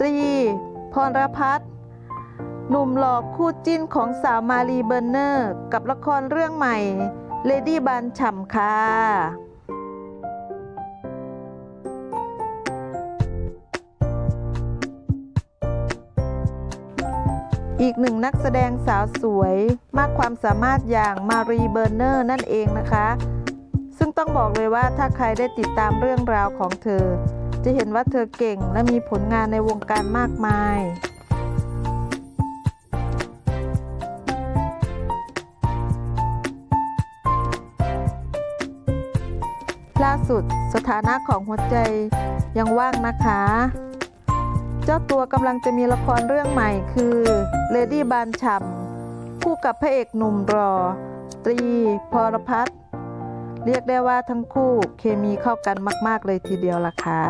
ตรี พรพัฒน์หนุ่มหล่อคู่จิ้นของสาวมารีเบอร์เนอร์ กับละครเรื่องใหม่เลดี้บานฉ่ำค่ะอีกหนึ่งนักแสดงสาวสวยมากความสามารถอย่างมารีเบอร์เนอร์นั่นเองนะคะ ซึ่งต้องบอกเลยว่าถ้าใครได้ติดตามเรื่องราวของเธอ จะเห็นว่าเธอเก่งและมีผลงานในวงการมากมายล่าสุดสถานะของหัวใจยังว่างนะคะ เจ้าตัวกำลังจะมีละครเรื่องใหม่คือ Lady บานฉ่ำคู่กับพระเอกหนุ่มรอ ตรีพรพัฒน์ เรียกได้ว่าทั้งคู่เคมีเข้ากันมาก ๆ เลยทีเดียวล่ะค่ะ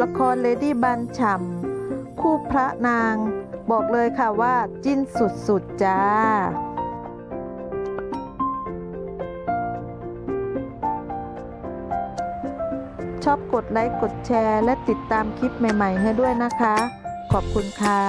ละคร Lady บันฉ่ำคู่พระนาง บอกเลยค่ะว่าจิ้นสุด ๆ จ้าชอบกดไลค์ กดแชร์ และติดตามคลิปใหม่ ๆ ให้ด้วยนะคะ ขอบคุณค่ะ